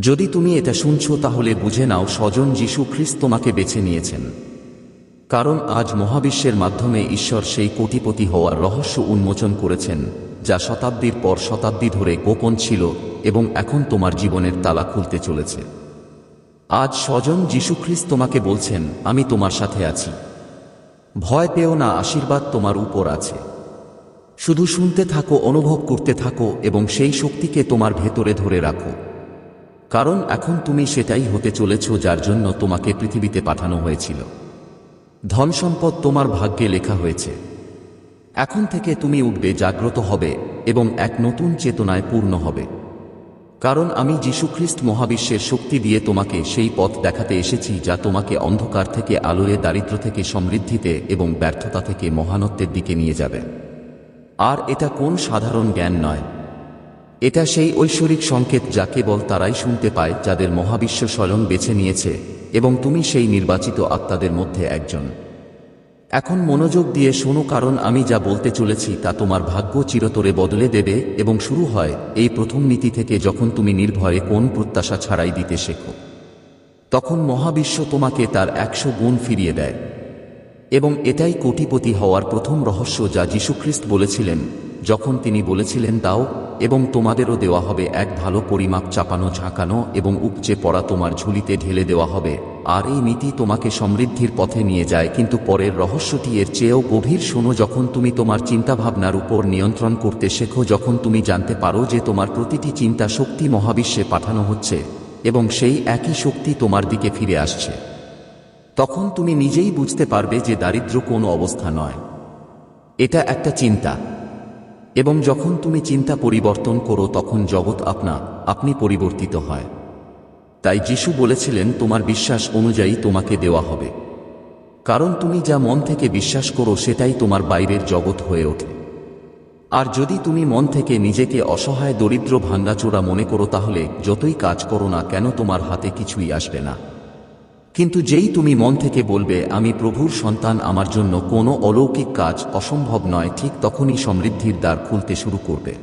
যদি তুমি এটা শুনছ, তাহলে বুঝে নাও, স্বজন যীশু খ্রিস্ট তোমাকে বেছে নিয়েছেন। কারণ আজ মহাবিশ্বের মাধ্যমে ঈশ্বর সেই কোটিপতি হওয়ার রহস্য উন্মোচন করেছেন, যা শতাব্দীর পর শতাব্দী ধরে গোপন ছিল এবং এখন তোমার জীবনের তালা খুলতে চলেছে। আজ স্বজন যীশুখ্রিস্ট তোমাকে বলছেন, আমি তোমার সাথে আছি। ভয় পেও না, আশীর্বাদ তোমার উপর আছে। শুধু শুনতে থাকো, অনুভব করতে থাকো এবং সেই শক্তিকে তোমার ভেতরে ধরে রাখো। কারণ এখন তুমি সেটাই হতে চলেছ যার জন্য তোমাকে পৃথিবীতে পাঠানো হয়েছিল। ধন সম্পদ তোমার ভাগ্যে লেখা হয়েছে। এখন থেকে তুমি উঠবে জাগ্রত হবে এবং এক নতুন চেতনায় পূর্ণ হবে। কারণ আমি যীশুখ্রিস্ট মহাবিশ্বের শক্তি দিয়ে তোমাকে সেই পথ দেখাতে এসেছি যা তোমাকে অন্ধকার থেকে আলোয় দারিদ্র থেকে সমৃদ্ধিতে এবং ব্যর্থতা থেকে মহানত্বের দিকে নিয়ে যাবে। আর এটা কোন সাধারণ জ্ঞান নয়। এটা সেই ঐশ্বরিক সংকেত যা কেবল তারাই শুনতে পায়, যাদের মহাবিশ্ব স্বয়ং বেছে নিয়েছে, এবং তুমি সেই নির্বাচিত আত্মাদের মধ্যে একজন। এখন মনোযোগ দিয়ে শোনো, কারণ আমি যা বলতে চলেছি তা তোমার ভাগ্য চিরতরে বদলে দেবে, এবং শুরু হয় এই প্রথম নীতি থেকে যখন তুমি নির্ভয়ে কোন প্রত্যাশা ছাড়াই দিতে শেখো। তখন মহাবিশ্ব তোমাকে তার একশো গুণ ফিরিয়ে দেয়। এবং এটাই কোটিপতি হওয়ার প্রথম রহস্য যা যীশুখ্রিস্ট বলেছিলেন যখন তিনি বলেছিলেন, দাও, এবং তোমাদেরও দেওয়া হবে এক ভালো পরিমাপ চাপানো, ঝাঁকানো এবং উপচে পড়া তোমার ঝুলিতে ঢেলে দেওয়া হবে। আর এই নীতি তোমাকে সমৃদ্ধির পথে নিয়ে যায়। কিন্তু পরের রহস্যটি এর চেয়েও গভীর। শোনো, যখন তুমি তোমার চিন্তাভাবনার উপর নিয়ন্ত্রণ করতে শেখো, যখন তুমি জানতে পারো যে তোমার প্রতিটি চিন্তা শক্তি মহাবিশ্বে পাঠানো হচ্ছে এবং সেই একই শক্তি তোমার দিকে ফিরে আসছে। তখন তুমি নিজেই বুঝতে পারবে যে দারিদ্র কোনো অবস্থা নয়। এটা একটা চিন্তা। এবং যখন তুমি চিন্তা পরিবর্তন করো তখন জগৎ আপনা, আপনি পরিবর্তিত হয়। তাই যিশু বলেছিলেন, তোমার বিশ্বাস অনুযায়ী তোমাকে দেওয়া হবে। কারণ তুমি যা মন থেকে বিশ্বাস করো, সেটাই তোমার বাইরের জগৎ হয়ে ওঠে। আর যদি তুমি মন থেকে নিজেকে অসহায়, দরিদ্র, ভাঙ্গাচোরা মনে করো, তাহলে যতই কাজ করো না কেন, তোমার হাতে কিছুই আসবে না। কিন্তু যেই তুমি মন থেকে বলবে, আমি প্রভুর সন্তান, আমার জন্য কোনো অলৌকিক কাজ অসম্ভব নয়, ঠিক তখনই সমৃদ্ধির দ্বার খুলতে শুরু করবে।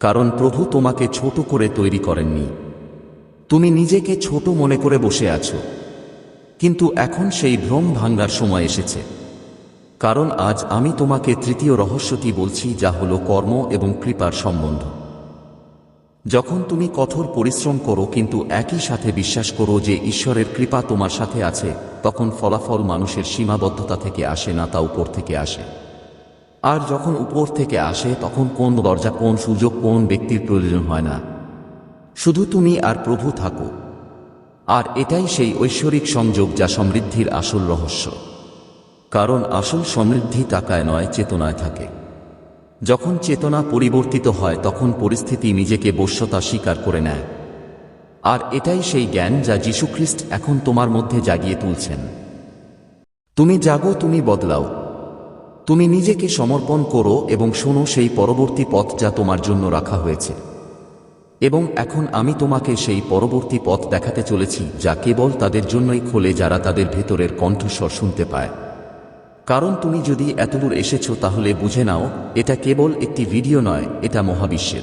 কারণ প্রভু তোমাকে ছোট করে তৈরি করেননি। তুমি নিজেকে ছোট মনে করে বসে আছো। কিন্তু এখন সেই ভ্রম ভাঙ্গার সময় এসেছে। কারণ আজ আমি তোমাকে তৃতীয় রহস্যটি বলছি, যা হলো কর্ম এবং কৃপার সম্বন্ধ। যখন তুমি কঠোর পরিশ্রম করো কিন্তু একই সাথে বিশ্বাস করো যে ঈশ্বরের কৃপা তোমার সাথে আছে, তখন ফলাফল মানুষের সীমাবদ্ধতা থেকে আসে না তা উপর থেকে আসে। আর যখন উপর থেকে আসে, তখন কোন দরজা, কোন সুযোগ, কোন ব্যক্তির প্রয়োজন হয় না। শুধু তুমি আর প্রভু থাকো। আর এটাই সেই ঐশ্বরিক সংযোগ যা সমৃদ্ধির আসল রহস্য। কারণ আসল সমৃদ্ধি টাকায় নয়, চেতনায় থাকে। যখন চেতনা পরিবর্তিত হয়, তখন পরিস্থিতি নিজেকে বশ্যতা স্বীকার করে নেয়। আর এটাই সেই জ্ঞান যা যীশুখ্রিস্ট এখন তোমার মধ্যে জাগিয়ে তুলছেন। তুমি জাগো, তুমি বদলাও। তুমি নিজেকে সমর্পণ করো এবং শোনো সেই পরবর্তী পথ যা তোমার জন্য রাখা হয়েছে। এবং এখন আমি তোমাকে সেই পরবর্তী পথ দেখাতে চলেছি, যা কেবল তাদের জন্যই খোলে যারা তাদের ভেতরের কণ্ঠস্বর শুনতে পায়। কারণ তুমি যদি এতদূর এসেছ তাহলে বুঝে নাও, এটা কেবল একটি ভিডিও নয়, এটা মহাবিশ্বের।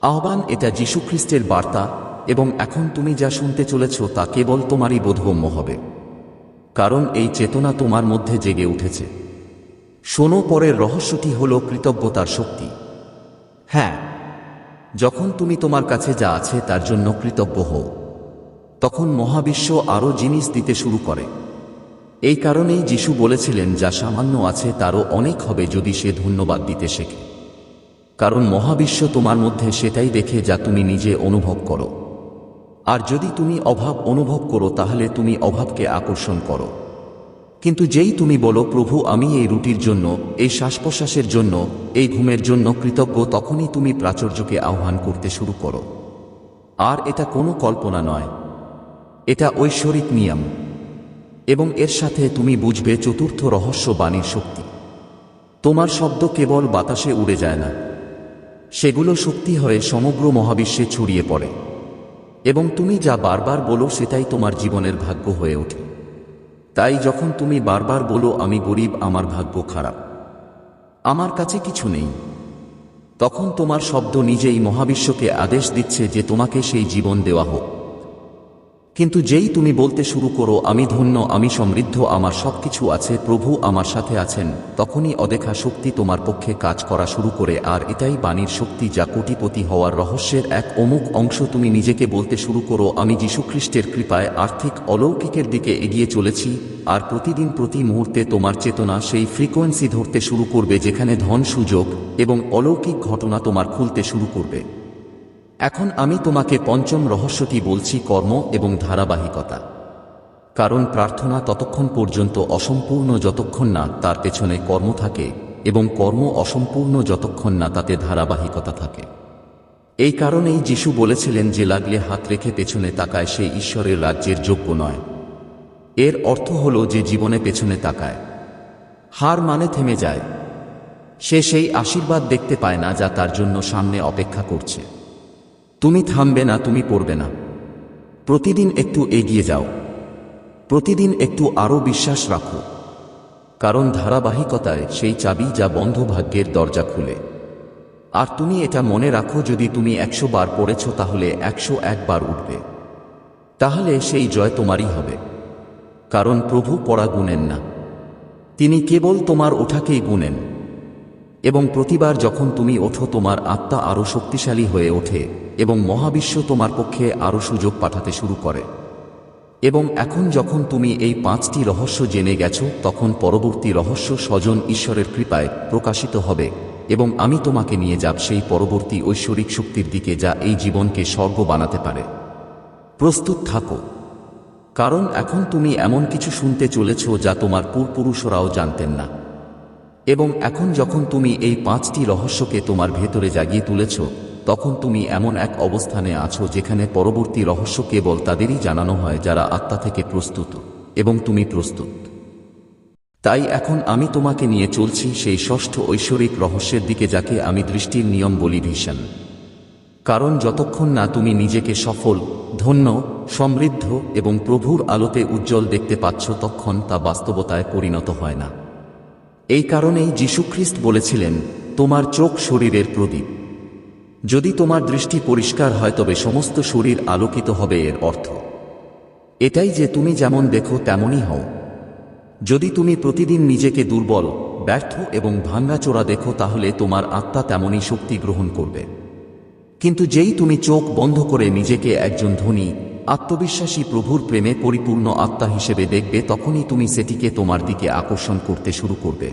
আহ্বান, এটা যীশুখ্রিস্টের বার্তা, এবং এখন তুমি যা শুনতে চলেছ তা কেবল তোমারই বোধগম্য হবে। কারণ এই চেতনা তোমার মধ্যে জেগে উঠেছে। শোনো, পরের রহস্যটি হল কৃতজ্ঞতার শক্তি। হ্যাঁ যখন তুমি তোমার কাছে যা আছে তার জন্য কৃতজ্ঞ হও, তখন মহাবিশ্ব আরও জিনিস দিতে শুরু করে। এই কারণেই যিশু বলেছিলেন, যা সামান্য আছে, তারও অনেক হবে যদি সে ধন্যবাদ দিতে শেখে। কারণ মহাবিশ্ব তোমার মধ্যে সেটাই দেখে যা তুমি নিজে অনুভব করো। আর যদি তুমি অভাব অনুভব করো, তাহলে তুমি অভাবকে আকর্ষণ করো। কিন্তু যেই তুমি বলো, প্রভু, আমি এই রুটির জন্য, এই শ্বাস প্রশ্বাসের জন্য, এই ঘুমের জন্য কৃতজ্ঞ তখনই তুমি প্রাচুর্যকে আহ্বান করতে শুরু করো। আর এটা কোনো কল্পনা নয়। এটা ঐশ্বরিক নিয়ম। এবং এর সাথে তুমি বুঝবে চতুর্থ রহস্য বাণীর শক্তি। তোমার শব্দ কেবল বাতাসে উড়ে যায় না। সেগুলো শক্তি হয়ে সমগ্র মহাবিশ্বে ছড়িয়ে পড়ে। এবং তুমি যা বারবার বলো সেটাই তোমার জীবনের ভাগ্য হয়ে ওঠে। তাই যখন তুমি বারবার বলো, আমি গরিব, আমার ভাগ্য খারাপ। আমার কাছে কিছু নেই। তখন তোমার শব্দ নিজেই মহাবিশ্বকে আদেশ দিচ্ছে যে তোমাকে সেই জীবন দেওয়া হোক। কিন্তু যেই তুমি বলতে শুরু করো, আমি ধন্য, আমি সমৃদ্ধ, আমার সবকিছু আছে, প্রভু আমার সাথে আছেন, তখনই অদেখা শক্তি তোমার পক্ষে কাজ করা শুরু করে, আর এটাই বাণীর শক্তি যা কোটিপতি হওয়ার রহস্যের এক অমুক অংশ। তুমি নিজেকে বলতে শুরু করো, আমি যীশুখ্রিস্টের কৃপায় আর্থিক অলৌকিকের দিকে এগিয়ে চলেছি, আর প্রতিদিন প্রতি মুহূর্তে তোমার চেতনা সেই ফ্রিকোয়েন্সি ধরতে শুরু করবে যেখানে ধন সুযোগ এবং অলৌকিক ঘটনা তোমার খুলতে শুরু করবে। এখন আমি তোমাকে পঞ্চম রহস্যটি বলছি কর্ম এবং ধারাবাহিকতা। কারণ প্রার্থনা ততক্ষণ পর্যন্ত অসম্পূর্ণ যতক্ষণ না তার পেছনে কর্ম থাকে এবং কর্ম অসম্পূর্ণ যতক্ষণ না তাতে ধারাবাহিকতা থাকে। এই কারণেই যিশু বলেছিলেন যে লাগলে হাত রেখে পেছনে তাকায় সে ঈশ্বরের রাজ্যের যোগ্য নয়। এর অর্থ হল যে জীবনে পেছনে তাকায়। হার মানে থেমে যায়। সে সেই আশীর্বাদ দেখতে পায় না যা তার জন্য সামনে অপেক্ষা করছে। তুমি থামবে না, তুমি পড়বে না। প্রতিদিন একটু এগিয়ে যাও। প্রতিদিন একটু আরও বিশ্বাস রাখো। কারণ ধারাবাহিকতায় সেই চাবি যা বন্ধ ভাগ্যের দরজা খুলে। আর তুমি এটা মনে রাখো, যদি তুমি একশো বার পড়েছ, তাহলে একশো একবার উঠবে। তাহলে সেই জয় তোমারই হবে। কারণ প্রভু পড়া গুনেন না। তিনি কেবল তোমার ওঠাকেই গুনেন। এবং প্রতিবার যখন তুমি ওঠো, তোমার আত্মা আরও শক্তিশালী হয়ে ওঠে এবং মহাবিশ্ব তোমার পক্ষে আরও সুযোগ পাঠাতে শুরু করে। এবং এখন যখন তুমি এই পাঁচটি রহস্য জেনে গেছো, তখন পরবর্তী রহস্য স্বজন ঈশ্বরের কৃপায় প্রকাশিত হবে এবং আমি তোমাকে নিয়ে যাব সেই পরবর্তী ঐশ্বরিক শক্তির দিকে যা এই জীবনকে স্বর্গ বানাতে পারে। প্রস্তুত থাকো। কারণ এখন তুমি এমন কিছু শুনতে চলেছ যা তোমার পূর্বপুরুষরাও জানতেন না। এবং এখন যখন তুমি এই পাঁচটি রহস্যকে তোমার ভেতরে জাগিয়ে তুলেছ, তখন তুমি এমন এক অবস্থানে আছো যেখানে পরবর্তী রহস্য কেবল তাদেরই জানানো হয় যারা আত্মা থেকে প্রস্তুত এবং তুমি প্রস্তুত। তাই এখন আমি তোমাকে নিয়ে চলছি সেই ষষ্ঠ ঐশ্বরিক রহস্যের দিকে যাকে আমি দৃষ্টির নিয়ম বলি ভীষণ। কারণ যতক্ষণ না তুমি নিজেকে সফল, ধন্য, সমৃদ্ধ এবং প্রভুর আলোতে উজ্জ্বল দেখতে পাচ্ছ, তখন তা বাস্তবতায় পরিণত হয় না। এই কারণেই যীশুখ্রিস্ট বলেছিলেন, তোমার চোখ শরীরের প্রদীপ। যদি তোমার দৃষ্টি পরিষ্কার হয়, তবে সমস্ত শরীর আলোকিত হবে এর অর্থ। এটাই যে তুমি যেমন দেখো, তেমনই হও। যদি তুমি প্রতিদিন নিজেকে দুর্বল, ব্যর্থ এবং ভাঙ্গাচোরা দেখো, তাহলে তোমার আত্মা তেমনই শক্তি গ্রহণ করবে। কিন্তু যেই তুমি চোখ বন্ধ করে নিজেকে একজন ধনী আত্মবিশ্বাসী প্রভুর প্রেমে পরিপূর্ণ আত্মা হিসেবে দেখবে তখনই তুমি সেটিকে তোমার দিকে আকর্ষণ করতে শুরু করবে।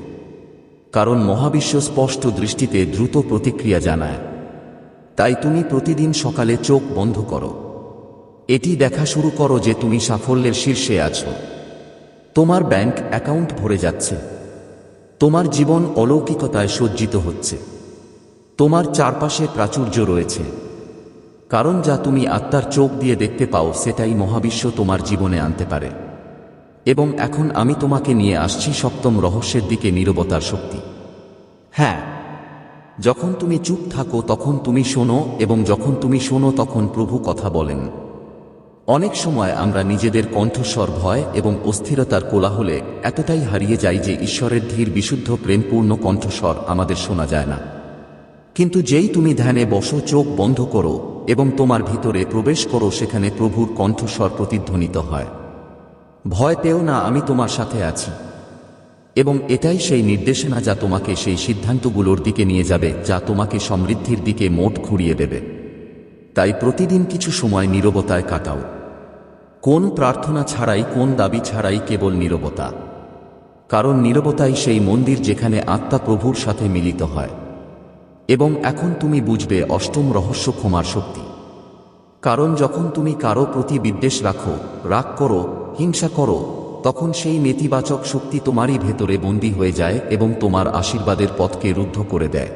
কারণ মহাবিশ্ব স্পষ্ট দৃষ্টিতে দ্রুত প্রতিক্রিয়া জানায়। তাই তুমি প্রতিদিন সকালে চোখ বন্ধ করো। এটি দেখা শুরু করো যে তুমি সাফল্যের শীর্ষে আছো। তোমার ব্যাংক অ্যাকাউন্ট ভরে যাচ্ছে। তোমার জীবন অলৌকিকতায় সজ্জিত হচ্ছে। তোমার চারপাশে প্রাচুর্য রয়েছে। কারণ যা তুমি আত্মার চোখ দিয়ে দেখতে পাও সেটাই মহাবিশ্ব তোমার জীবনে আনতে পারে। এবং এখন আমি তোমাকে নিয়ে আসছি সপ্তম রহস্যের দিকে নীরবতার শক্তি। হ্যাঁ যখন তুমি চুপ থাকো তখন তুমি শোনো এবং যখন তুমি শোনো তখন প্রভু কথা বলেন। অনেক সময় আমরা নিজেদের কণ্ঠস্বর ভয় এবং অস্থিরতার কোলাহলে এতটাই হারিয়ে যাই যে ঈশ্বরের ধীর বিশুদ্ধ প্রেমপূর্ণ কণ্ঠস্বর আমাদের শোনা যায় না। কিন্তু যেই তুমি ধ্যানে বসো, চোখ বন্ধ করো এবং তোমার ভিতরে প্রবেশ করো, সেখানে প্রভুর কণ্ঠস্বর প্রতিধ্বনিত হয়। ভয় পেও না, আমি তোমার সাথে আছি। এবং এটাই সেই নির্দেশনা যা তোমাকে সেই সিদ্ধান্তগুলোর দিকে নিয়ে যাবে, যা তোমাকে সমৃদ্ধির দিকে মোট ঘুরিয়ে দেবে। তাই প্রতিদিন কিছু সময় নীরবতায় কাটাও। কোন প্রার্থনা ছাড়াই, কোন দাবি ছাড়াই কেবল নীরবতা। কারণ নীরবতাই সেই মন্দির যেখানে আত্মা প্রভুর সাথে মিলিত হয়। এবং এখন তুমি বুঝবে অষ্টম রহস্য ক্ষমার শক্তি। কারণ যখন তুমি কারও প্রতি বিদ্বেষ রাখো, রাগ করো, হিংসা করো, তখন সেই নেতিবাচক শক্তি তোমারই ভেতরে বন্দী হয়ে যায় এবং তোমার আশীর্বাদের পথকে রুদ্ধ করে দেয়।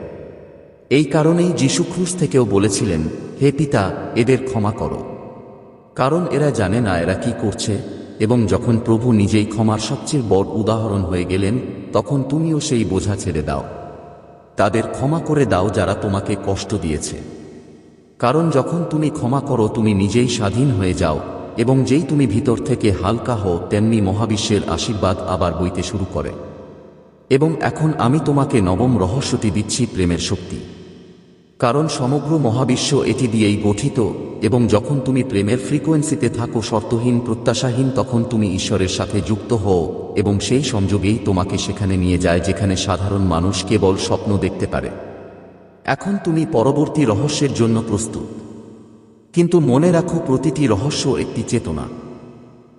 এই কারণেই যীশুখ্রুশ থেকেও বলেছিলেন, হে পিতা, এদের ক্ষমা করো। কারণ এরা জানে না এরা কি করছে, এবং যখন প্রভু নিজেই ক্ষমার সবচেয়ে বড় উদাহরণ হয়ে গেলেন, তখন তুমিও সেই বোঝা ছেড়ে দাও। তাদের ক্ষমা করে দাও যারা তোমাকে কষ্ট দিয়েছে। কারণ যখন তুমি ক্ষমা করো, তুমি নিজেই স্বাধীন হয়ে যাও, এবং যেই তুমি ভিতর থেকে হালকা হও, তেমনি মহাবিশ্বের আশীর্বাদ আবার বইতে শুরু করে। এবং এখন আমি তোমাকে নবম রহস্যটি দিচ্ছি প্রেমের শক্তি। কারণ সমগ্র মহাবিশ্ব এটি দিয়েই গঠিত, এবং যখন তুমি প্রেমের ফ্রিকোয়েন্সিতে থাকো, শর্তহীন, প্রত্যাশাহীন, তখন তুমি ঈশ্বরের সাথে যুক্ত হও। এবং সেই সংযোগেই তোমাকে সেখানে নিয়ে যায় যেখানে সাধারণ মানুষ কেবল স্বপ্ন দেখতে পারে। এখন তুমি পরবর্তী রহস্যের জন্য প্রস্তুত। কিন্তু মনে রাখো প্রতিটি রহস্য একটি চেতনা।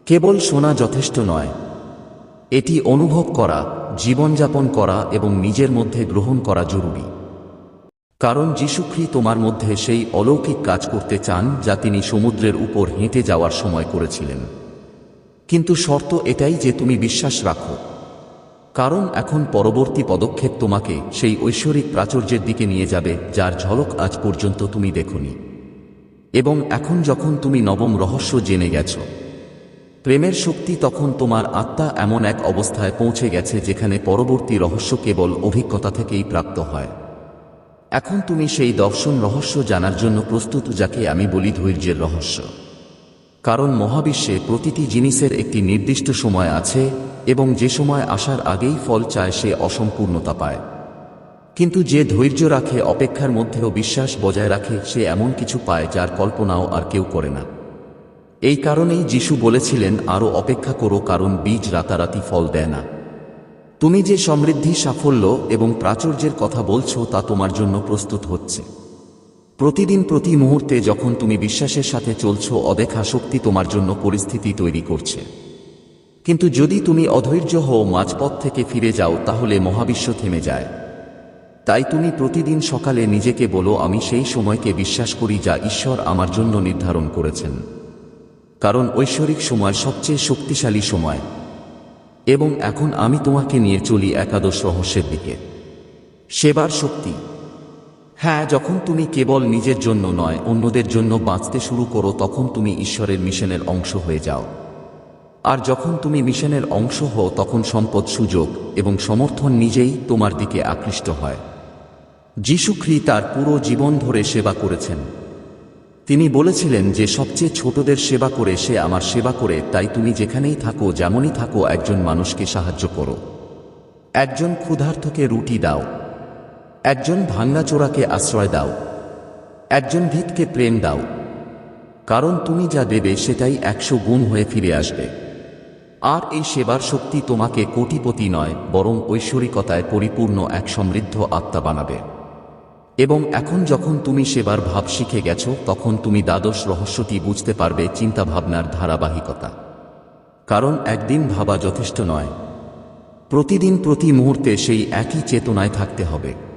কেবল শোনা যথেষ্ট নয়। এটি অনুভব করা, জীবনযাপন করা এবং নিজের মধ্যে গ্রহণ করা জরুরি। কারণ যীশুখ্রি তোমার মধ্যে সেই অলৌকিক কাজ করতে চান যা তিনি সমুদ্রের উপর হেঁটে যাওয়ার সময় করেছিলেন। কিন্তু শর্ত এটাই যে তুমি বিশ্বাস রাখো। কারণ এখন পরবর্তী পদক্ষেপ তোমাকে সেই ঐশ্বরিক প্রাচুর্যের দিকে নিয়ে যাবে, যার ঝলক আজ পর্যন্ত তুমি দেখনি। এবং এখন যখন তুমি নবম রহস্য জেনে গেছ, প্রেমের শক্তি তখন তোমার আত্মা এমন এক অবস্থায় পৌঁছে গেছে যেখানে পরবর্তী রহস্য কেবল অভিজ্ঞতা থেকেই প্রাপ্ত হয়। এখন তুমি সেই দর্শন রহস্য জানার জন্য প্রস্তুত, যাকে আমি বলি ধৈর্যের রহস্য। কারণ মহাবিশ্বে প্রতিটি জিনিসের একটি নির্দিষ্ট সময় আছে এবং যে সময় আসার আগেই ফল চায় সে অসম্পূর্ণতা পায়। কিন্তু যে ধৈর্য রাখে অপেক্ষার মধ্যেও বিশ্বাস বজায় রাখে সে এমন কিছু পায় যার কল্পনাও আর কেউ করে না। এই কারণেই যিশু বলেছিলেন আরও অপেক্ষা করো, কারণ বীজ রাতারাতি ফল দেয় না। তুমি যে সমৃদ্ধি, সাফল্য এবং প্রাচুর্যের কথা বলছো তা তোমার জন্য প্রস্তুত হচ্ছে। প্রতিদিন প্রতি মুহূর্তে যখন তুমি বিশ্বাসের সাথে চলছ, অদেখা শক্তি তোমার জন্য পরিস্থিতি তৈরি করছে। কিন্তু যদি তুমি অধৈর্য হও, মাঝপথ থেকে ফিরে যাও, তাহলে মহাবিশ্ব থেমে যায়। তাই তুমি প্রতিদিন সকালে নিজেকে বলো, আমি সেই সময়কে বিশ্বাস করি যা ঈশ্বর আমার জন্য নির্ধারণ করেছেন। কারণ ঐশ্বরিক সময় সবচেয়ে শক্তিশালী সময়। এবং এখন আমি তোমাকে নিয়ে চলি একাদশ রহস্যের দিকে। সেবার শক্তি। হ্যাঁ যখন তুমি কেবল নিজের জন্য নয়, অন্যদের জন্য বাঁচতে শুরু করো, তখন তুমি ঈশ্বরের মিশনের অংশ হয়ে যাও। আর যখন তুমি মিশনের অংশ হও, তখন সম্পদ সুযোগ এবং সমর্থন নিজেই তোমার দিকে আকৃষ্ট হয়। যীশুখ্রি তার পুরো জীবন ধরে সেবা করেছেন। তিনি বলেছিলেন যে, সবচেয়ে ছোটদের সেবা করে সে আমার সেবা করে, তাই তুমি যেখানেই থাকো, যেমনই থাকো, একজন মানুষকে সাহায্য করো। একজন ক্ষুধার্থকে রুটি দাও। একজন ভাঙ্গাচোরাকে আশ্রয় দাও। একজন ভিতকে প্রেম দাও। কারণ তুমি যা দেবে সেটাই একশো গুণ হয়ে ফিরে আসবে। আর এই সেবার শক্তি তোমাকে কোটিপতি নয়, বরং ঐশ্বরিকতায় পরিপূর্ণ এক সমৃদ্ধ আত্মা বানাবে। এবং এখন যখন তুমি সেবার ভাব শিখে গেছ, তখন তুমি দ্বাদশ রহস্যটি বুঝতে পারবে চিন্তাভাবনার ধারাবাহিকতা। কারণ একদিন ভাবা যথেষ্ট নয়। প্রতিদিন প্রতি মুহূর্তে সেই একই চেতনায় থাকতে হবে।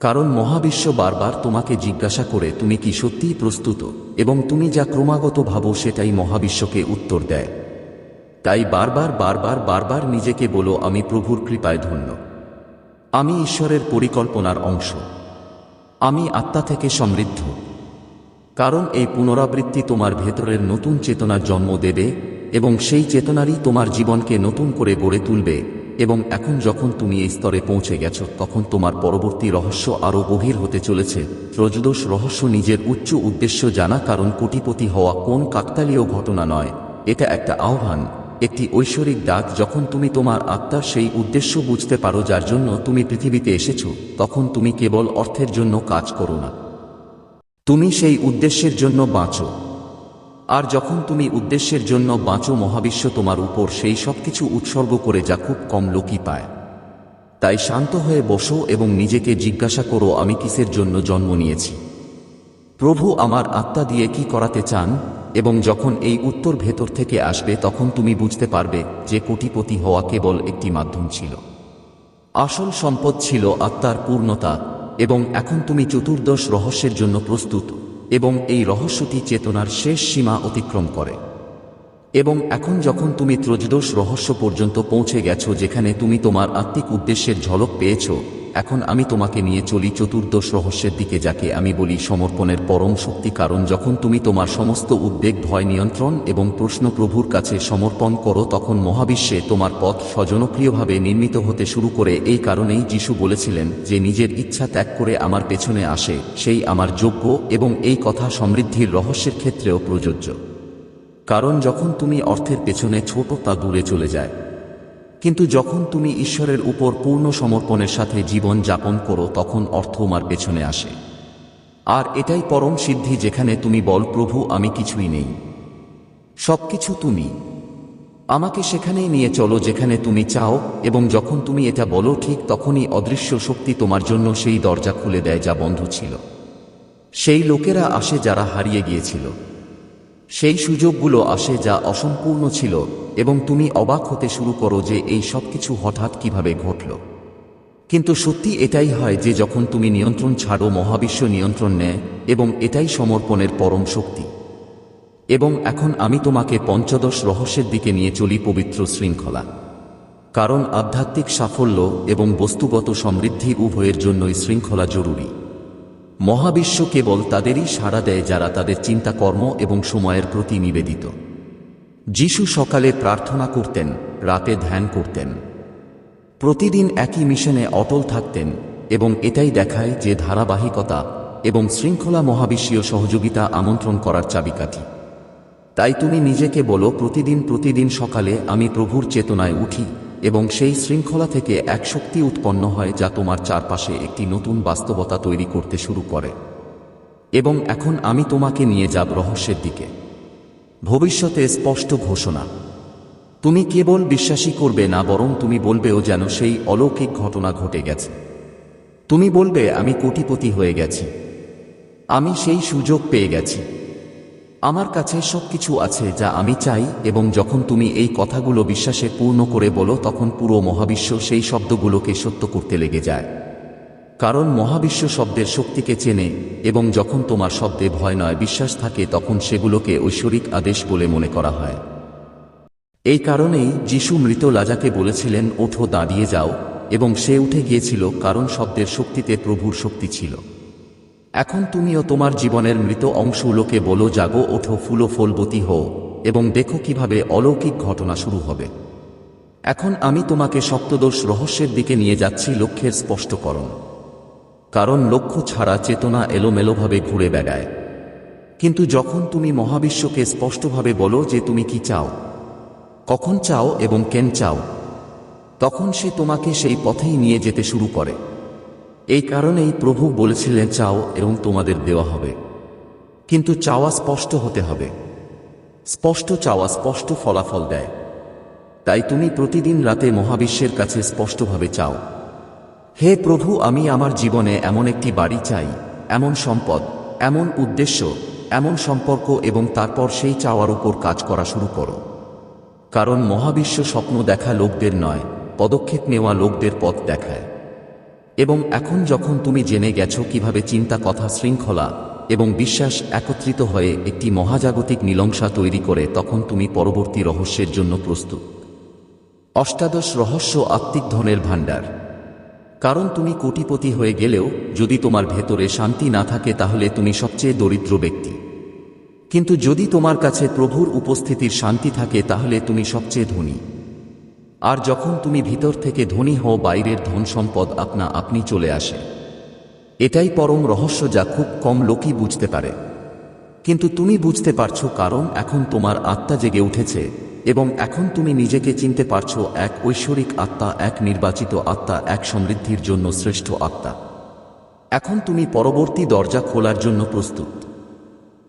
কারণ মহাবিশ্ব বারবার তোমাকে জিজ্ঞাসা করে তুমি কি সত্যিই প্রস্তুত, এবং তুমি যা ক্রমাগত ভাবো সেটাই মহাবিশ্বকে উত্তর দেয়। তাই বারবার বারবার বারবার নিজেকে বলো, আমি প্রভুর কৃপায় ধন্য। আমি ঈশ্বরের পরিকল্পনার অংশ। আমি আত্মা থেকে সমৃদ্ধ। কারণ এই পুনরাবৃত্তি তোমার ভেতরের নতুন চেতনার জন্ম দেবে, এবং সেই চেতনারই তোমার জীবনকে নতুন করে গড়ে তুলবে। এবং এখন যখন তুমি এই স্তরে পৌঁছে গেছ, তখন তোমার পরবর্তী রহস্য আরও গভীর হতে চলেছে। ত্রয়োদশ রহস্য নিজের উচ্চ উদ্দেশ্য জানা কারণ কোটিপতি হওয়া কোন কাকতালীয় ঘটনা নয়। এটা একটা আহ্বান, একটি ঐশ্বরিক ডাক। যখন তুমি তোমার আত্মার সেই উদ্দেশ্য বুঝতে পারো যার জন্য তুমি পৃথিবীতে এসেছ, তখন তুমি কেবল অর্থের জন্য কাজ করো না। তুমি সেই উদ্দেশ্যের জন্য বাঁচো। আর যখন তুমি উদ্দেশ্যের জন্য বাঁচো মহাবিশ্ব তোমার উপর সেই সব কিছু উৎসর্গ করে যা খুব কম লোকই পায়। তাই শান্ত হয়ে বসো এবং নিজেকে জিজ্ঞাসা করো, আমি কিসের জন্য জন্ম নিয়েছি? প্রভু আমার আত্মা দিয়ে কি করাতে চান? এবং যখন এই উত্তর ভেতর থেকে আসবে, তখন তুমি বুঝতে পারবে যে কোটিপতি হওয়া কেবল একটি মাধ্যম ছিল। আসল সম্পদ ছিল আত্মার পূর্ণতা, এবং এখন তুমি চতুর্দশ রহস্যের জন্য প্রস্তুত। এবং এই রহস্যটি চেতনার শেষ সীমা অতিক্রম করে। এবং এখন যখন তুমি ত্রজদোষ রহস্য পর্যন্ত পৌঁছে গেছো যেখানে তুমি তোমার আত্মিক উদ্দেশ্যের ঝলক পেয়েছ এখন আমি তোমাকে নিয়ে চলি চতুর্দশ রহস্যের দিকে, যাকে আমি বলি সমর্পণের পরম শক্তি, কারণ যখন তুমি তোমার সমস্ত উদ্বেগ, ভয় নিয়ন্ত্রণ এবং প্রশ্ন প্রভুর কাছে সমর্পণ করো, তখন মহাবিশ্বে তোমার পথ স্বজনপ্রিয়ভাবে নির্মিত হতে শুরু করে। এই কারণেই যিশু বলেছিলেন যে, নিজের ইচ্ছা ত্যাগ করে আমার পেছনে আসে, সেই আমার যোগ্য এবং এই কথা সমৃদ্ধির রহস্যের ক্ষেত্রেও প্রযোজ্য। কারণ যখন তুমি অর্থের পেছনে ছোট তা দূরে চলে যায় কিন্তু যখন তুমি ঈশ্বরের উপর পূর্ণ সমর্পণের সাথে জীবন যাপন করো, তখন অর্থ আমার পেছনে আসে। আর এটাই পরম সিদ্ধি যেখানে তুমি বল, প্রভু, আমি কিছুই নেই। সবকিছু তুমি। আমাকে সেখানেই নিয়ে চলো যেখানে তুমি চাও, এবং যখন তুমি এটা বলো, ঠিক তখনই অদৃশ্য শক্তি তোমার জন্য সেই দরজা খুলে দেয় যা বন্ধ ছিল। সেই লোকেরা আসে যারা হারিয়ে গিয়েছিল। সেই সুযোগগুলো আসে যা অসম্পূর্ণ ছিল। এবং তুমি অবাক হতে শুরু করো যে এই সব কিছু হঠাৎ কীভাবে ঘটল। কিন্তু সত্যি এটাই হয় যে যখন তুমি নিয়ন্ত্রণ ছাড়ো, মহাবিশ্ব নিয়ন্ত্রণ নেয় এবং এটাই সমর্পণের পরম শক্তি। এবং এখন আমি তোমাকে পঞ্চদশ রহস্যের দিকে নিয়ে চলি পবিত্র শৃঙ্খলা। কারণ আধ্যাত্মিক সাফল্য এবং বস্তুগত সমৃদ্ধি উভয়ের জন্যই শৃঙ্খলা জরুরি। মহাবিশ্ব কেবল তাদেরই সাড়া দেয় যারা তাদের চিন্তা কর্ম এবং সময়ের প্রতি নিবেদিত। যিশু সকালে প্রার্থনা করতেন, রাতে ধ্যান করতেন। প্রতিদিন একই মিশনে অটল থাকতেন এবং এটাই দেখায় যে ধারাবাহিকতা এবং শৃঙ্খলা মহাবিশ্বীয় সহযোগিতা আমন্ত্রণ করার চাবিকাঠি। তাই তুমি নিজেকে বলো, প্রতিদিন প্রতিদিন সকালে আমি প্রভুর চেতনায় উঠি এবং সেই শৃঙ্খলা থেকে এক শক্তি উৎপন্ন হয় যা তোমার চারপাশে একটি নতুন বাস্তবতা তৈরি করতে শুরু করে। এবং এখন আমি তোমাকে নিয়ে যাব রহস্যের দিকে। ভবিষ্যতে স্পষ্ট ঘোষণা। তুমি কেবল বিশ্বাসই করবে না, বরং তুমি বলবেও যেন সেই অলৌকিক ঘটনা ঘটে গেছে। তুমি বলবে, আমি কোটিপতি হয়ে গেছি। আমি সেই সুযোগ পেয়ে গেছি। আমার কাছে সব কিছু আছে যা আমি চাই, এবং যখন তুমি এই কথাগুলো বিশ্বাসে পূর্ণ করে বলো, তখন পুরো মহাবিশ্ব সেই শব্দগুলোকে সত্য করতে লেগে যায়। কারণ মহাবিশ্ব শব্দের শক্তিকে চেনে, এবং যখন তোমার শব্দে ভয় নয়, বিশ্বাস থাকে, তখন সেগুলোকে ঐশ্বরিক আদেশ বলে মনে করা হয়। এই কারণেই যিশু মৃত লাজাকে বলেছিলেন, ওঠো, দাঁড়িয়ে যাও। এবং সে উঠে গিয়েছিল, কারণ শব্দের শক্তিতে প্রভুর শক্তি ছিল। এখন তুমিও তোমার জীবনের মৃত অংশগুলোকে বলো, জাগো, ওঠো, ফুলো, ফলবতী হও। এবং দেখো কীভাবে অলৌকিক ঘটনা শুরু হবে। এখন আমি তোমাকে সপ্তদোষ রহস্যের দিকে নিয়ে যাচ্ছি, লক্ষ্যের স্পষ্টকরণ। কারণ লক্ষ্য ছাড়া চেতনা এলোমেলোভাবে ঘুরে বেড়ায়। কিন্তু যখন তুমি মহাবিশ্বকে স্পষ্টভাবে বলো যে তুমি কি চাও, কখন চাও এবং কেন চাও, তখন সে তোমাকে সেই পথেই নিয়ে যেতে শুরু করে। এই কারণেই প্রভু বলেছিলেন, চাও এবং তোমাদের দেওয়া হবে। কিন্তু চাওয়া স্পষ্ট হতে হবে। স্পষ্ট চাওয়া স্পষ্ট ফলাফল দেয়। তাই তুমি প্রতিদিন রাতে মহাবিশ্বের কাছে স্পষ্টভাবে চাও। হে প্রভু, আমি আমার জীবনে এমন একটি বাড়ি চাই, এমন সম্পদ, এমন উদ্দেশ্য, এমন সম্পর্ক এবং তারপর সেই চাওয়ার উপর কাজ করা শুরু করো। কারণ মহাবিশ্ব স্বপ্ন দেখা লোকদের নয়, পদক্ষেপ নেওয়া লোকদের পথ দেখায়। এবং এখন যখন তুমি জেনে গেছো কীভাবে চিন্তা কথা শৃঙ্খলা এবং বিশ্বাস একত্রিত হয়ে একটি মহাজাগতিক নীলংসা তৈরি করে, তখন তুমি পরবর্তী রহস্যের জন্য প্রস্তুত। অষ্টাদশ রহস্য আত্মিক ধনের ভাণ্ডার। কারণ তুমি কোটিপতি হয়ে গেলেও, যদি তোমার ভেতরে শান্তি না থাকে তাহলে তুমি সবচেয়ে দরিদ্র ব্যক্তি। কিন্তু যদি তোমার কাছে প্রভুর উপস্থিতির শান্তি থাকে তাহলে তুমি সবচেয়ে ধনী। আর যখন তুমি ভিতর থেকে ধনী হও, বাইরের ধন সম্পদ আপনা আপনি চলে আসে। এটাই পরম রহস্য যা খুব কম লোকই বুঝতে পারে। কিন্তু তুমি বুঝতে পারছ কারণ এখন তোমার আত্মা জেগে উঠেছে। এবং এখন তুমি নিজেকে চিনতে পারছ এক ঐশ্বরিক আত্মা, এক নির্বাচিত আত্মা, এক সমৃদ্ধির জন্য শ্রেষ্ঠ আত্মা। এখন তুমি পরবর্তী দরজা খোলার জন্য প্রস্তুত।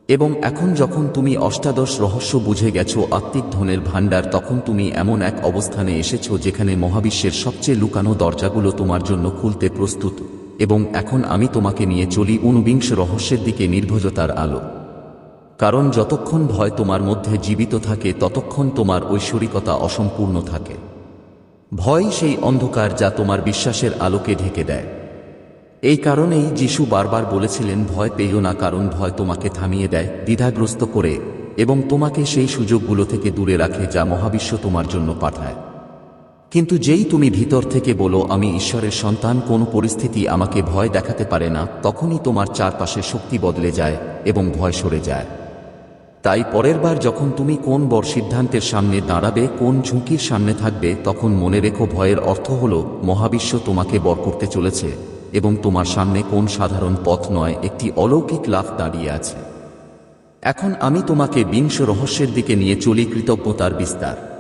এবং এখন যখন তুমি অষ্টাদশ রহস্য বুঝে গেছ আত্মিক ধনের ভাণ্ডার, তখন তুমি এমন এক অবস্থানে এসেছ যেখানে মহাবিশ্বের সবচেয়ে লুকানো দরজাগুলো তোমার জন্য খুলতে প্রস্তুত। এবং এখন আমি তোমাকে নিয়ে চলি ঊনবিংশ রহস্যের দিকে নির্ভজতার আলো। কারণ যতক্ষণ ভয় তোমার মধ্যে জীবিত থাকে, ততক্ষণ তোমার ঐশ্বরিকতা অসম্পূর্ণ থাকে। ভয় সেই অন্ধকার যা তোমার বিশ্বাসের আলোকে ঢেকে দেয়। এই কারণেই যিশু বারবার বলেছিলেন, ভয় পেও না, কারণ ভয় তোমাকে থামিয়ে দেয়, দ্বিধাগ্রস্ত করে, এবং তোমাকে সেই সুযোগগুলো থেকে দূরে রাখে যা মহাবিশ্ব তোমার জন্য পাঠায়। কিন্তু যেই তুমি ভিতর থেকে বলো, আমি ঈশ্বরের সন্তান, কোন পরিস্থিতি আমাকে ভয় দেখাতে পারে না তখনই তোমার চারপাশে শক্তি বদলে যায় এবং ভয় সরে যায়। তাই পরের বার যখন তুমি কোন বড় সিদ্ধান্তের সামনে দাঁড়াবে, কোন ঝুঁকির সামনে থাকবে, তখন মনে রেখো ভয়ের অর্থ হল, মহাবিশ্ব তোমাকে বর করতে চলেছে এবং তোমার সামনে কোন সাধারণ পথ নয়, একটি অলৌকিক লাভ দাঁড়িয়ে আছে। এখন আমি তোমাকে বিংশ রহস্যের দিকে নিয়ে চলি, কৃতজ্ঞতার বিস্তার।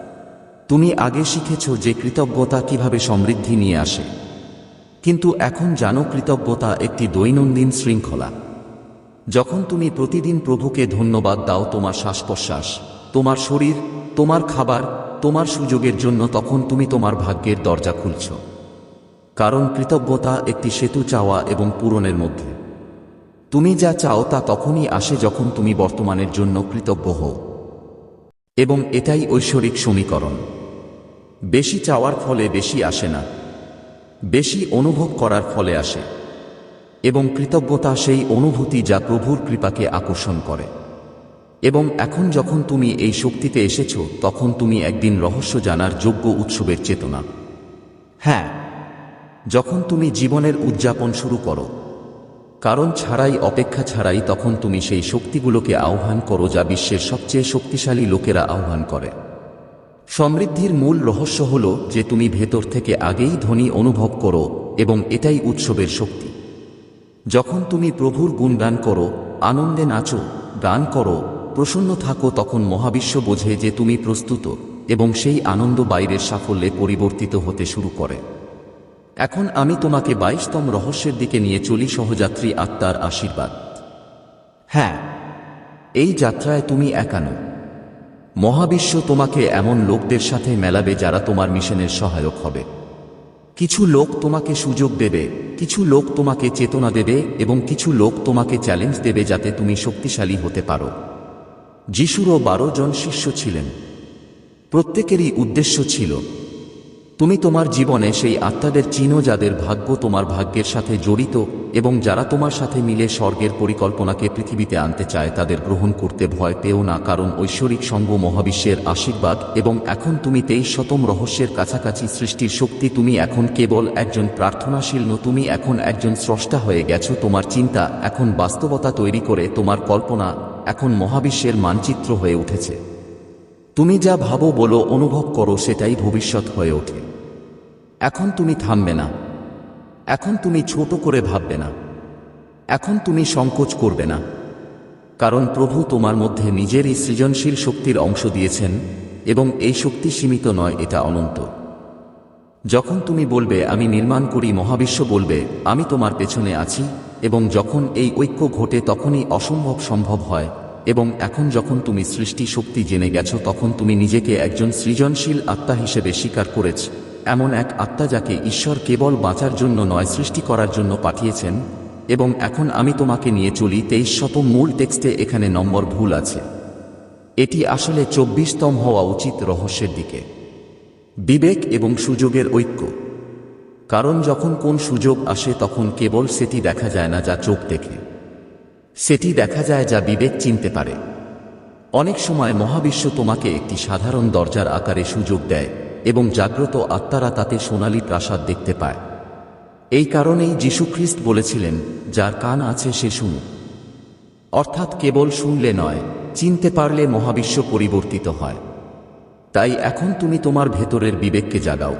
তুমি আগে শিখেছ যে কৃতজ্ঞতা কীভাবে সমৃদ্ধি নিয়ে আসে। কিন্তু এখন জানো, কৃতজ্ঞতা একটি দৈনন্দিন শৃঙ্খলা। যখন তুমি প্রতিদিন প্রভুকে ধন্যবাদ দাও তোমার শ্বাস প্রশ্বাস তোমার শরীর, তোমার খাবার, তোমার সুযোগের জন্য তখন তুমি তোমার ভাগ্যের দরজা খুলছ। কারণ কৃতজ্ঞতা একটি সেতু চাওয়া এবং পূরণের মধ্যে। তুমি যা চাও তা তখনই আসে যখন তুমি বর্তমানের জন্য কৃতজ্ঞ হও। এবং এটাই ঐশ্বরিক সমীকরণ। বেশি চাওয়ার ফলে বেশি আসে না। বেশি অনুভব করার ফলে আসে। এবং কৃতজ্ঞতা সেই অনুভূতি যা প্রভুর কৃপাকে আকর্ষণ করে। এবং এখন যখন তুমি এই শক্তিতে এসেছ, তখন তুমি একদিন রহস্য জানার যোগ্য উৎসবের চেতনা। হ্যাঁ যখন তুমি জীবনের উদযাপন শুরু করো, কারণ ছাড়াই, অপেক্ষা ছাড়াই তখন তুমি সেই শক্তিগুলোকে আহ্বান করো যা বিশ্বের সবচেয়ে শক্তিশালী লোকেরা আহ্বান করে। সমৃদ্ধির মূল রহস্য হল যে তুমি ভেতর থেকে আগেই ধনী অনুভব করো, এবং এটাই উৎসবের শক্তি। যখন তুমি প্রভুর গুণগান করো, আনন্দে নাচো, গান করো, প্রসন্ন থাকো তখন মহাবিশ্ব বোঝে যে তুমি প্রস্তুত এবং সেই আনন্দ বাইরের সাফল্যে পরিবর্তিত হতে শুরু করে। এখন আমি তোমাকে বাইশতম রহস্যের দিকে নিয়ে চলি সহযাত্রী আত্মার আশীর্বাদ। হ্যাঁ এই যাত্রায় তুমি একানো মহাবিশ্ব তোমাকে এমন লোকদের সাথে মেলাবে যারা তোমার মিশনের সহায়ক হবে। কিছু লোক তোমাকে সুযোগ দেবে, কিছু লোক তোমাকে চেতনা দেবে এবং কিছু লোক তোমাকে চ্যালেঞ্জ দেবে যাতে তুমি শক্তিশালী হতে পারো। যিশুরও বারো জন শিষ্য ছিলেন। প্রত্যেকেরই উদ্দেশ্য ছিল তুমি তোমার জীবনে সেই আত্মাদের চিনো যাদের ভাগ্য তোমার ভাগ্যের সাথে জড়িত এবং যারা তোমার সাথে মিলে স্বর্গের পরিকল্পনাকে পৃথিবীতে আনতে চায়, তাদের গ্রহণ করতে ভয় পেও না, কারণ ঐশ্বরিক সঙ্গ মহাবিশ্বের আশীর্বাদ এবং এখন তুমি তেইশ শতম রহস্যের কাছাকাছি সৃষ্টির শক্তি। তুমি এখন কেবল একজন প্রার্থনাশীল ন তুমি এখন একজন স্রষ্টা হয়ে গেছো। তোমার চিন্তা, এখন বাস্তবতা তৈরি করে তোমার কল্পনা এখন মহাবিশ্বের মানচিত্র হয়ে উঠেছে। তুমি যা ভাবো বলো, অনুভব করো, সেটাই ভবিষ্যৎ হয়ে ওঠে। এখন তুমি থামবে না। এখন তুমি ছোট করে ভাববে না। এখন তুমি সংকোচ করবে না। কারণ প্রভু তোমার মধ্যে নিজেরই সৃজনশীল শক্তির অংশ দিয়েছেন এবং এই শক্তি সীমিত নয়, এটা অনন্ত। যখন তুমি বলবে, আমি নির্মাণ করি, মহাবিশ্ব বলবে, আমি তোমার পেছনে আছি, এবং যখন এই ঐক্য ঘটে, তখনই অসম্ভব সম্ভব হয়। এবং এখন যখন তুমি সৃষ্টি শক্তি জেনে গেছ, তখন তুমি নিজেকে একজন সৃজনশীল আত্মা হিসেবে স্বীকার করেছ। এমন এক আত্মা যাকে ঈশ্বর কেবল বাঁচার জন্য নয়, সৃষ্টি করার জন্য পাঠিয়েছেন। এবং এখন আমি তোমাকে নিয়ে চলি তেইশ শত মূল টেক্সটে, এখানে নম্বর ভুল আছে। এটি আসলে চব্বিশতম হওয়া উচিত রহস্যের দিকে। বিবেক এবং সুযোগের ঐক্য। কারণ যখন কোন সুযোগ আসে, তখন কেবল সেটি দেখা যায় না যা চোখ দেখে। সেটি দেখা যায় যা বিবেক চিনতে পারে। অনেক সময় মহাবিশ্ব তোমাকে একটি সাধারণ দরজার আকারে সুযোগ দেয় এবং জাগ্রত আত্মারা তাতে সোনালি প্রাসাদ দেখতে পায়। এই কারণেই যীশুখ্রিস্ট বলেছিলেন, যার কান আছে সে শুনুক। অর্থাৎ কেবল শুনলে নয়, চিনতে পারলে মহাবিশ্ব পরিবর্তিত হয়। তাই এখন তুমি তোমার ভেতরের বিবেককে জাগাও।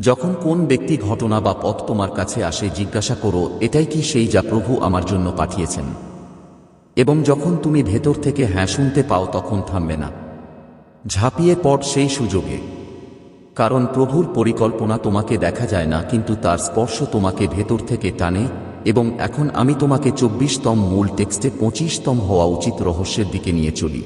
যখন কোন ব্যক্তি ঘটনা বা পথ তোমার কাছে আসে, জিজ্ঞাসা করো, এটাই কি সেই যা প্রভু আমার জন্য পাঠিয়েছেন? এবং যখন তুমি ভেতর থেকে হ্যাঁ শুনতে পাও, তখন থামবে না। ঝাঁপিয়ে পড় সেই সুযোগে। কারণ প্রভুর পরিকল্পনা তোমাকে দেখা যায় না, কিন্তু তার স্পর্শ তোমাকে ভেতর থেকে টানে এবং এখন আমি তোমাকে চব্বিশতম মূল টেক্সটে পঁচিশতম হওয়া উচিত রহস্যের দিকে নিয়ে চলি।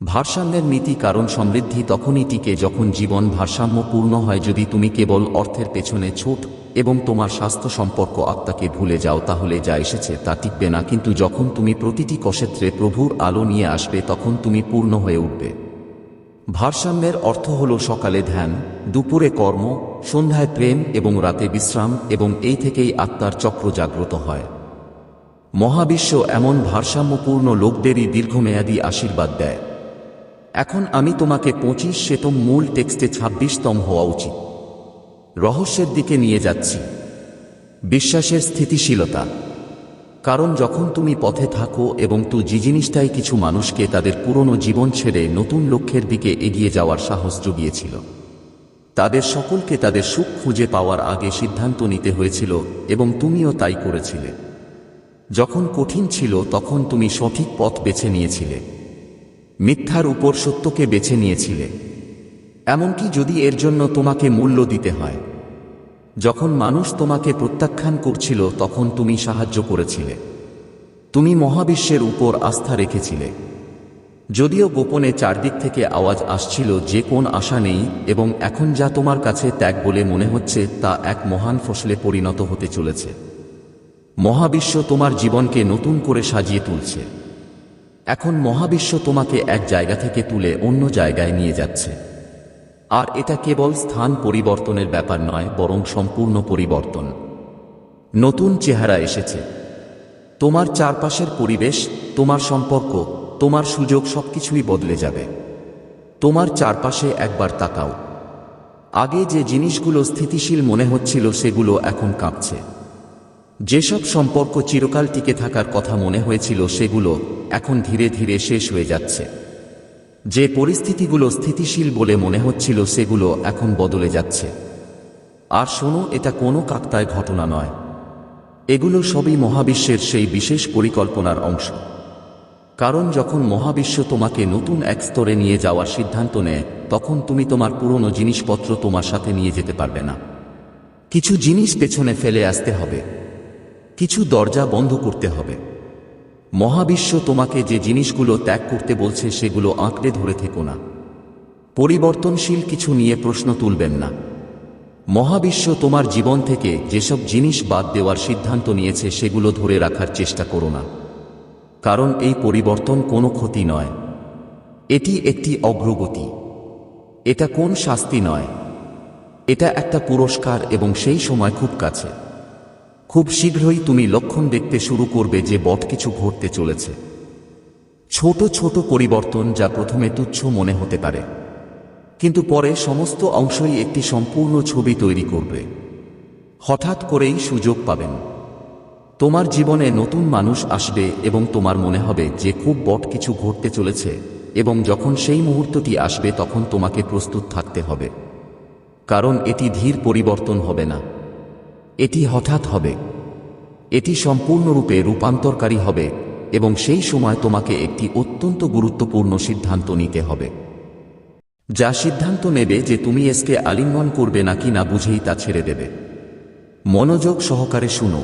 ভারসাম্যের নীতি কারণ সমৃদ্ধি তখনই টিকে যখন জীবন ভারসাম্যপূর্ণ হয় যদি তুমি কেবল অর্থের পেছনে ছোট এবং তোমার স্বাস্থ্য সম্পর্ক আত্মাকে ভুলে যাও তাহলে যা এসেছে তা টিকবে না। কিন্তু যখন তুমি প্রতিটি কষেত্রে প্রভুর আলো নিয়ে আসবে তখন তুমি পূর্ণ হয়ে উঠবে। ভারসাম্যের অর্থ হল সকালে ধ্যান, দুপুরে কর্ম, সন্ধ্যায় প্রেম এবং রাতে বিশ্রাম এবং এই থেকেই আত্মার চক্র জাগ্রত হয়। মহাবিশ্ব এমন ভারসাম্যপূর্ণ লোকদেরই দীর্ঘমেয়াদী আশীর্বাদ দেয়। এখন আমি তোমাকে পঁচিশ শেতম মূল টেক্সটে ছাব্বিশতম হওয়া উচিত। রহস্যের দিকে নিয়ে যাচ্ছি। বিশ্বাসের স্থিতিশীলতা। কারণ যখন তুমি পথে থাকো এবং তু যে জিনিসটাই কিছু মানুষকে তাদের পুরনো জীবন ছেড়ে নতুন লক্ষ্যের দিকে এগিয়ে যাওয়ার সাহস জুগিয়েছিল। তাদের সকলকে তাদের সুখ খুঁজে পাওয়ার আগে সিদ্ধান্ত নিতে হয়েছিল এবং তুমিও তাই করেছিলে। যখন কঠিন ছিল তখন তুমি সঠিক পথ বেছে নিয়েছিলে। মিথ্যার উপর সত্যকে বেছে নিয়েছিলে। এমনকি যদি এর জন্য তোমাকে মূল্য দিতে হয়। যখন মানুষ তোমাকে প্রত্যাখ্যান করছিল, তখন তুমি সাহায্য করেছিলে। তুমি মহাবিশ্বের উপর আস্থা রেখেছিলে। যদিও গোপনে চারদিক থেকে আওয়াজ আসছিল যে কোন আশা নেই, এবং এখন যা তোমার কাছে ত্যাগ বলে মনে হচ্ছে, তা এক মহান ফসলে পরিণত হতে চলেছে। মহাবিশ্ব তোমার জীবনকে নতুন করে সাজিয়ে তুলছে। এখন মহাবিশ্ব তোমাকে এক জায়গা থেকে তুলে অন্য জায়গায় নিয়ে যাচ্ছে। আর এটা কেবল স্থান পরিবর্তনের ব্যাপার নয়, বরং সম্পূর্ণ পরিবর্তন। নতুন চেহারা এসেছে। তোমার চারপাশের পরিবেশ, তোমার সম্পর্ক, তোমার সুযোগ সবকিছুই বদলে যাবে। তোমার চারপাশে একবার তাকাও। আগে যে জিনিসগুলো স্থিতিশীল মনে হচ্ছিল সেগুলো এখন কাঁপছে। যেসব সম্পর্ক চিরকাল টিকে থাকার কথা মনে হয়েছিল সেগুলো এখন ধীরে ধীরে শেষ হয়ে যাচ্ছে। যে পরিস্থিতিগুলো স্থিতিশীল বলে মনে হচ্ছিল সেগুলো এখন বদলে যাচ্ছে। আর শোনো, এটা কোনো কাকতায় ঘটনা নয়। এগুলো সবই মহাবিশ্বের সেই বিশেষ পরিকল্পনার অংশ। কারণ যখন মহাবিশ্ব তোমাকে নতুন এক স্তরে নিয়ে যাওয়ার সিদ্ধান্ত নেয়, তখন তুমি তোমার পুরনো জিনিসপত্র তোমার সাথে নিয়ে যেতে পারবে না। কিছু জিনিস পেছনে ফেলে আসতে হবে। কিছু দরজা বন্ধ করতে হবে। মহাবিশ্ব তোমাকে যে জিনিসগুলো ত্যাগ করতে বলছে সেগুলো আঁকড়ে ধরে থেকো না। পরিবর্তনশীল কিছু নিয়ে প্রশ্ন তুলবেন না। মহাবিশ্ব তোমার জীবন থেকে যেসব জিনিস বাদ দেওয়ার সিদ্ধান্ত নিয়েছে সেগুলো ধরে রাখার চেষ্টা করো না। কারণ এই পরিবর্তন কোনো ক্ষতি নয়। এটি একটি অগ্রগতি। এটা কোন শাস্তি নয়। এটা একটা পুরস্কার এবং সেই সময় খুব কাছে। খুব শীঘ্রই তুমি লক্ষণ দেখতে শুরু করবে যে বট কিছু ঘটতে চলেছে। ছোট ছোট পরিবর্তন যা প্রথমে তুচ্ছ মনে হতে পারে। কিন্তু পরে সমস্ত অংশই একটি সম্পূর্ণ ছবি তৈরি করবে। হঠাৎ করেই সুযোগ পাবেন। তোমার জীবনে নতুন মানুষ আসবে এবং তোমার মনে হবে যে খুব বট কিছু ঘটতে চলেছে এবং যখন সেই মুহূর্তটি আসবে তখন তোমাকে প্রস্তুত থাকতে হবে। কারণ এটি ধীর পরিবর্তন হবে না। এটি হঠাৎ হবে। এটি সম্পূর্ণরূপে রূপান্তরকারী হবে এবং সেই সময় তোমাকে একটি অত্যন্ত গুরুত্বপূর্ণ সিদ্ধান্ত নিতে হবে। যা সিদ্ধান্ত নেবে যে তুমি এসকে আলিঙ্গন করবে নাকি না বুঝেই তা ছেড়ে দেবে। মনোযোগ সহকারে শুনো।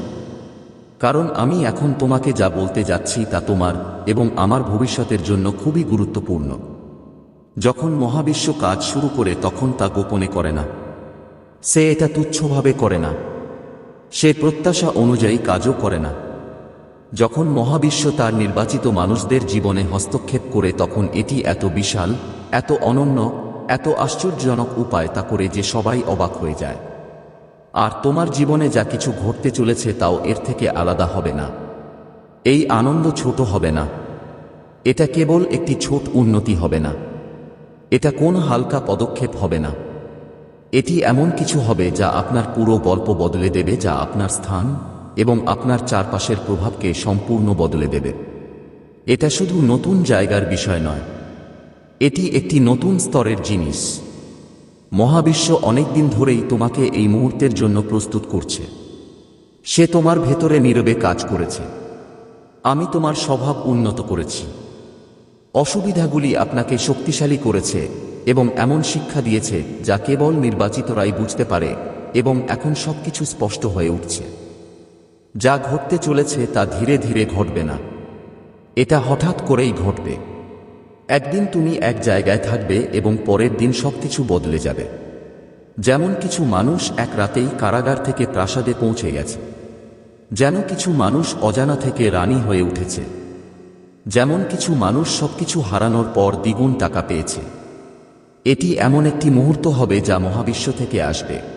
কারণ আমি এখন তোমাকে যা বলতে যাচ্ছি তা তোমার এবং আমার ভবিষ্যতের জন্য খুবই গুরুত্বপূর্ণ। যখন মহাবিশ্ব কাজ শুরু করে তখন তা গোপনে করে না। সে এটা তুচ্ছভাবে করে না। সে প্রত্যাশা অনুযায়ী কাজও করে না। যখন মহাবিশ্ব তার নির্বাচিত মানুষদের জীবনে হস্তক্ষেপ করে, তখন এটি এত বিশাল, এত অনন্য, এত আশ্চর্যজনক উপায় তা করে যে সবাই অবাক হয়ে যায়। আর তোমার জীবনে যা কিছু ঘটতে চলেছে তাও এর থেকে আলাদা হবে না। এই আনন্দ ছোট হবে না। এটা কেবল একটি ছোট উন্নতি হবে না। এটা কোন হালকা পদক্ষেপ হবে না। এটি এমন কিছু হবে যা আপনার পুরো গল্প বদলে দেবে, যা আপনার স্থান এবং আপনার চারপাশের প্রভাবকে সম্পূর্ণ বদলে দেবে। এটা শুধু নতুন জায়গার বিষয় নয়, এটি একটি নতুন স্তরের জিনিস। মহাবিশ্ব অনেকদিন ধরেই তোমাকে এই মুহূর্তের জন্য প্রস্তুত করছে। সে তোমার ভেতরে নীরবে কাজ করেছে। আমি তোমার স্বভাব উন্নত করেছি। অসুবিধাগুলি আপনাকে শক্তিশালী করেছে। এবং এমন শিক্ষা দিয়েছে যা কেবল নির্বাচিতরাই বুঝতে পারে এবং এখন সবকিছু স্পষ্ট হয়ে উঠছে। যা ঘটতে চলেছে তা ধীরে ধীরে ঘটবে না। এটা হঠাৎ করেই ঘটবে। একদিন তুমি এক জায়গায় থাকবে এবং পরের দিন সবকিছু বদলে যাবে। যেমন কিছু মানুষ এক রাতেই কারাগার থেকে প্রাসাদে পৌঁছে গেছে। যেন কিছু মানুষ অজানা থেকে রানী হয়ে উঠেছে। যেমন কিছু মানুষ সবকিছু হারানোর পর দ্বিগুণ টাকা পেয়েছে। এটি এমন একটি মুহূর্ত হবে যা মহাবিশ্ব থেকে আসবে।